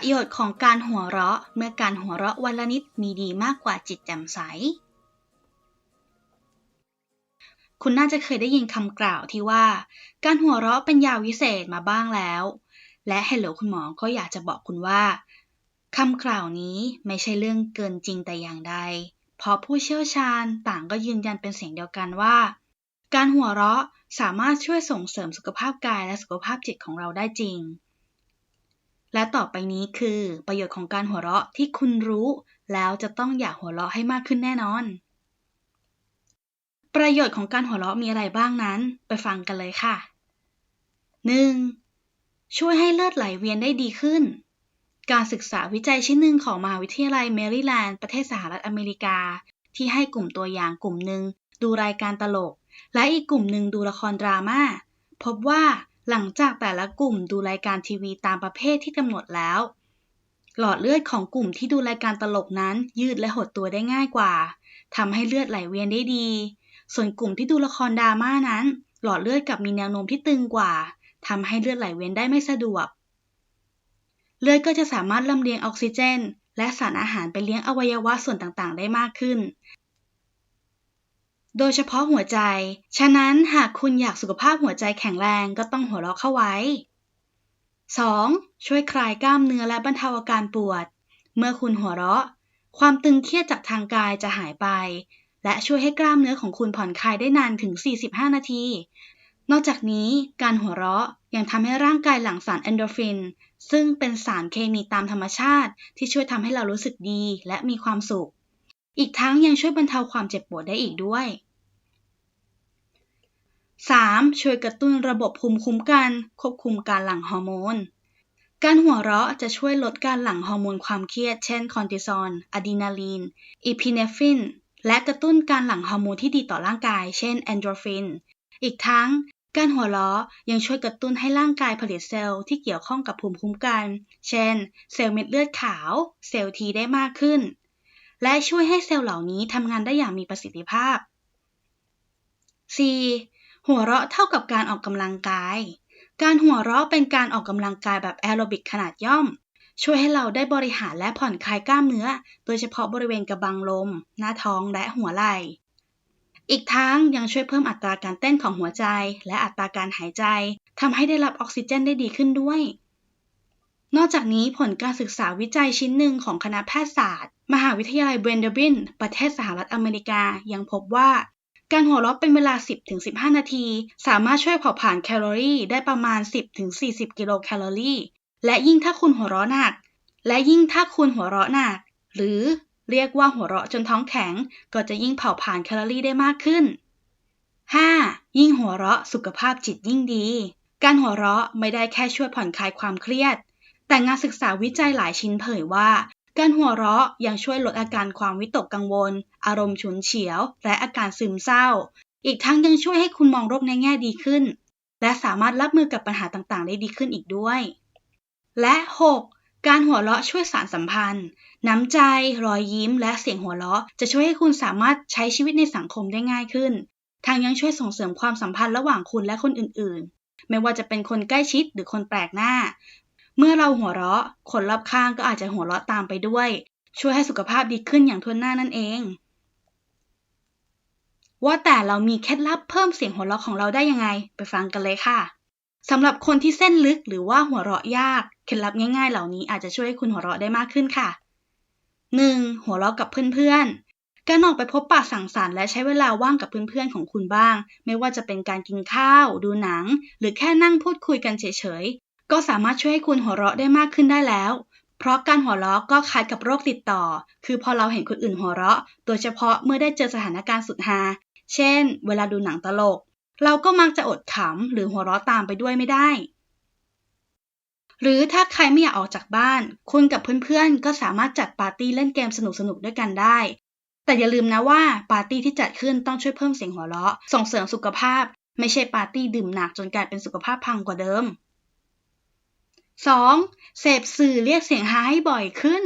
ประโยชน์ของการหัวเราะ เมื่อการหัวเราะวันละนิดมีดีมากกว่าจิตแจ่มใส คุณน่าจะเคยได้ยินคำกล่าวที่ว่า การหัวเราะเป็นยาวิเศษมาบ้างแล้ว และ Hello คุณหมอก็อยากจะบอกคุณว่าคำกล่าวนี้ไม่ใช่เรื่องเกินจริงแต่อย่างใด เพราะผู้เชี่ยวชาญต่างก็ยืนยันเป็นเสียงเดียวกันว่า การหัวเราะสามารถช่วยส่งเสริมสุขภาพกายและสุขภาพจิตของเราได้จริง และต่อไปนี้คือประโยชน์ของการหัวเราะที่คุณรู้ แล้วจะต้องอยากหัวเราะให้มากขึ้นแน่นอน ประโยชน์ของการหัวเราะมีอะไรบ้างนั้น ไปฟังกันเลยค่ะ 1. ช่วยให้เลือดไหลเวียนได้ดีขึ้น การศึกษาวิจัยชิ้นหนึ่งของมหาวิทยาลัยแมริแลนด์ประเทศสหรัฐอเมริกา ที่ให้กลุ่มตัวอย่างกลุ่มหนึ่งดูรายการตลก และอีกกลุ่มหนึ่งดูละครดราม่าพบว่า หลังจากแต่ละกลุ่มดูรายการทีวีตามประเภทที่กำหนดแล้ว หลอดเลือดของกลุ่มที่ดูรายการตลกนั้นยืดและหดตัวได้ง่ายกว่าทำให้เลือดไหลเวียนได้ดี ส่วนกลุ่มที่ดูละครดราม่านั้น หลอดเลือดกับมีแนวโน้มที่ตึงกว่าทำให้เลือดไหลเวียนได้ไม่สะดวก เลือดก็จะสามารถลำเลียงออกซิเจน และสารอาหารไปเลี้ยงอวัยวะส่วนต่างๆ ได้มากขึ้น โดยเฉพาะหัวใจ ฉะนั้นหากคุณอยากสุขภาพหัวใจแข็งแรงก็ต้องหัวเราะเข้าไว้ 2. ช่วยคลายกล้ามเนื้อและบรรเทาอาการปวด เมื่อคุณหัวเราะ ความตึงเครียดจากทางกายจะหายไป และช่วยให้กล้ามเนื้อของคุณผ่อนคลายได้นานถึง 45 นาที นอกจากนี้การหัวเราะยังทำให้ร่างกายหลั่งสารเอนโดรฟิน ซึ่งเป็นสารเคมีตามธรรมชาติที่ช่วยทำให้เรารู้สึกดีและมีความสุข อีกทั้งยังช่วยบรรเทาความเจ็บปวดได้อีกด้วย 3. ช่วยกระตุ้นระบบภูมิคุ้มกัน ควบคุมการหลั่งฮอร์โมน การหัวเราะจะช่วยลดการหลั่งฮอร์โมนความเครียด เช่นคอร์ติซอลอะดรีนาลีน อีพิเนฟิน และกระตุ้นการหลั่งฮอร์โมนที่ดีต่อร่างกาย เช่นแอนโดรฟิน อีกทั้ง การหัวเราะยังช่วยกระตุ้นให้ร่างกายผลิตเซลล์ที่เกี่ยวข้องกับภูมิคุ้มกัน เช่น เซลล์เม็ดเลือดขาว เซลล์ทีได้มากขึ้น และช่วยให้เซลล์เหล่านี้ทำงานได้อย่างมีประสิทธิภาพ 4. หัวเราะเท่ากับการออกกำลังกาย การหัวเราะเป็นการออกกำลังกายแบบแอโรบิกขนาดย่อม ช่วยให้เราได้บริหารและผ่อนคลายกล้ามเนื้อ โดยเฉพาะบริเวณกระบังลม หน้าท้องและหัวไหล่อีกทั้งยังช่วยเพิ่มอัตราการเต้นของหัวใจ และอัตราการหายใจทำให้ได้รับออกซิเจนได้ดีขึ้นด้วย นอกจากนี้ผลการศึกษาวิจัยชิ้นหนึ่งของคณะแพทยศาสตร์ มหาวิทยาลัยเบรนเดอร์บินประเทศสหรัฐอเมริกายังพบว่า การหัวเราะเป็นเวลา 10-15 นาที สามารถช่วยเผาผลาญแคลอรี่ได้ประมาณ 10-40 กิโลแคลอรี่ และยิ่งถ้าคุณหัวเราะหนัก และยิ่งถ้าคุณหัวเราะหนัก หรือเรียกว่าหัวเราะจนท้องแข็ง ก็จะยิ่งเผาผลาญแคลอรี่ได้มากขึ้น 5. ยิ่งหัวเราะสุขภาพจิตยิ่งดี การหัวเราะไม่ได้แค่ช่วยผ่อนคลายความเครียด แต่งานศึกษาวิจัยหลายชิ้นเผยว่า การหัวเราะยังช่วยลดอาการความวิตกกังวล อารมณ์ฉุนเฉียว และอาการซึมเศร้า อีกทั้งยังช่วยให้คุณมองโลกในแง่ดีขึ้น และสามารถรับมือกับปัญหาต่างๆ ได้ดีขึ้นอีกด้วย และ 6. การหัวเราะช่วยสารสัมพันธ์ น้ำใจ รอยยิ้ม และเสียงหัวเราะ จะช่วยให้คุณสามารถใช้ชีวิตในสังคมได้ง่ายขึ้น ทางยังช่วยส่งเสริมความสัมพันธ์ระหว่างคุณและคนอื่นๆ ไม่ว่าจะเป็นคนใกล้ชิดหรือคนแปลกหน้า เมื่อเราหัวเราะ คนรอบข้างก็อาจจะหัวเราะตามไปด้วย ช่วยให้สุขภาพดีขึ้นอย่างทั่วหน้านั่นเอง ว่าแต่เรามีเคล็ดลับเพิ่มเสียงหัวเราะของเราได้ยังไง ไปฟังกันเลยค่ะสำหรับคนที่เส้นลึกหรือว่าหัวเราะยาก เคล็ดลับง่ายๆ เหล่านี้อาจจะช่วยให้คุณหัวเราะได้มากขึ้นค่ะ 1. หัวเราะกับเพื่อนๆ การออกไปพบปะสังสรรค์และใช้เวลาว่างกับเพื่อนๆของคุณบ้าง ไม่ว่าจะเป็นการกินข้าว ดูหนัง หรือแค่นั่งพูดคุยกันเฉยๆ ก็สามารถช่วยให้คุณหัวเราะได้มากขึ้นได้แล้ว เพราะการหัวเราะก็คล้ายกับโรคติดต่อ คือพอเราเห็นคนอื่นหัวเราะ โดยเฉพาะเมื่อได้เจอสถานการณ์สุดฮา เช่น เวลาดูหนังตลก เราก็มักจะอดขำหรือหัวเราะตามไปด้วยไม่ได้ หรือถ้าใครไม่อยากออกจากบ้าน คุณกับเพื่อนๆ ก็สามารถจัดปาร์ตี้เล่นเกมสนุกๆด้วยกันได้ แต่อย่าลืมนะว่าปาร์ตี้ที่จัดขึ้นต้องช่วยเพิ่มเสียงหัวเราะ ส่งเสริมสุขภาพ ไม่ใช่ปาร์ตี้ดื่มหนักจนกลายเป็นสุขภาพพังกว่าเดิม 2. เสพสื่อเรียกเสียงฮาให้บ่อยขึ้น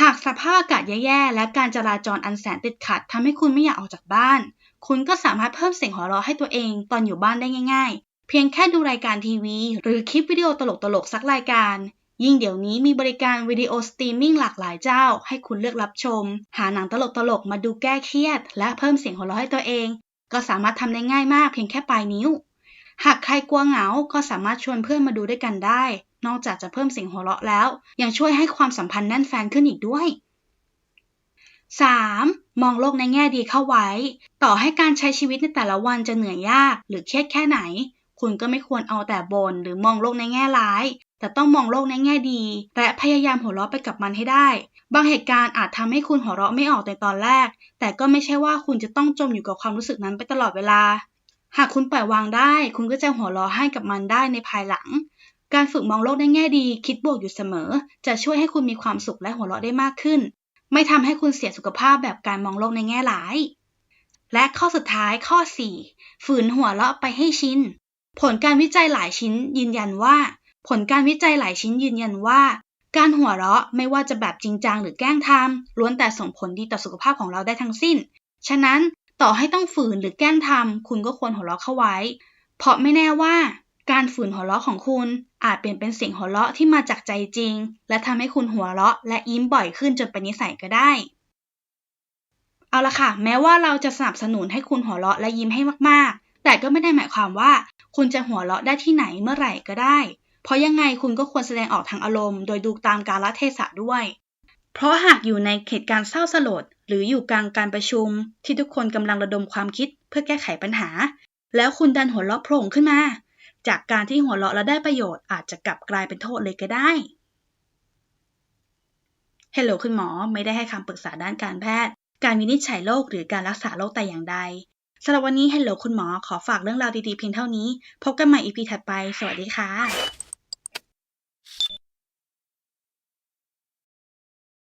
หากสภาพอากาศแย่ๆ และการจราจรอันแสนติดขัดทำให้คุณไม่อยากออกจากบ้าน คุณก็สามารถเพิ่มเสียงหัวเราะให้ตัวเองตอนอยู่บ้านได้ง่ายๆ เพียงแค่ดูรายการทีวี หรือคลิปวิดีโอตลกๆ สักรายการ ยิ่งเดี๋ยวนี้มีบริการวิดีโอสตรีมมิ่งหลากหลายเจ้า ให้คุณเลือกรับชม หาหนังตลกๆ มาดูแก้เครียด และเพิ่มเสียงหัวเราะให้ตัวเอง ก็สามารถทำได้ง่ายมากเพียงแค่ปลายนิ้ว หากใครกลัวเหงา ก็สามารถชวนเพื่อนมาดูด้วยกันได้ นอกจากจะเพิ่มเสียงหัวเราะแล้ว ยังช่วยให้ความสัมพันธ์แน่นแฟนขึ้นอีกด้วย 3. มองโลกในแง่ดีเข้าไว้ ต่อให้การใช้ชีวิตในแต่ละวันจะเหนื่อยยาก หรือเครียดแค่ไหน คุณก็ไม่ควรเอาแต่บ่นหรือมองโลกในแง่ร้าย แต่ต้องมองโลกในแง่ดี และพยายามหัวเราะไปกับมันให้ได้ บางเหตุการณ์อาจทำให้คุณหัวเราะไม่ออกในตอนแรก แต่ก็ไม่ใช่ว่าคุณจะต้องจมอยู่กับความรู้สึกนั้นไปตลอดเวลา หากคุณปล่อยวางได้ คุณก็จะหัวเราะให้กับมันได้ในภายหลัง การฝึกมองโลกในแง่ดี คิดบวกอยู่เสมอ จะช่วยให้คุณมีความสุขและหัวเราะได้มากขึ้น ไม่ทำให้คุณเสียสุขภาพแบบการมองโลกในแง่ร้าย และข้อสุดท้ายข้อ 4 ฝืนหัวเราะไปให้ชิน ผลการวิจัยหลายชิ้นยืนยันว่า ผลการวิจัยหลายชิ้นยืนยันว่า การหัวเราะไม่ว่าจะแบบจริงจังหรือแกล้งทำล้วนแต่ส่งผลดีต่อสุขภาพของเราได้ทั้งสิ้น ฉะนั้นต่อให้ต้องฝืนหรือแกล้งทำคุณก็ควรหัวเราะเข้าไว้ เพราะไม่แน่ว่า การฝืนหัวเราะของคุณอาจเปลี่ยนเป็นเสียงหัวเราะที่มาจากใจจริง และทำให้คุณหัวเราะและยิ้มบ่อยขึ้นจนเป็นนิสัยก็ได้ เอาละค่ะ แม้ว่าเราจะสนับสนุนให้คุณหัวเราะและยิ้มให้มากๆ แต่ก็ไม่ได้หมายความว่า คุณจะหัวเราะได้ที่ไหนเมื่อไหร่ก็ได้ เพราะยังไงคุณก็ควรแสดงออกทางอารมณ์ โดยดูตามกาลเทศะด้วย เพราะหากอยู่ในเหตุการณ์เศร้าสลด หรืออยู่กลางการประชุม ที่ทุกคนกำลังระดมความคิดเพื่อแก้ไขปัญหา แล้วคุณดันหัวเราะโผล่ขึ้นมา จากการที่หัวเราะแล้วได้ประโยชน์อาจจะกลับกลายเป็นโทษเลยก็ได้ Hello คุณหมอไม่ได้ให้คำปรึกษาด้านการแพทย์ การวินิจฉัยโรคหรือการรักษาโรคแต่อย่างใดสำหรับวันนี้ Hello คุณหมอขอฝากเรื่องราวดีๆเพียงเท่านี้ พบกันใหม่ EP ถัดไป สวัสดีค่ะ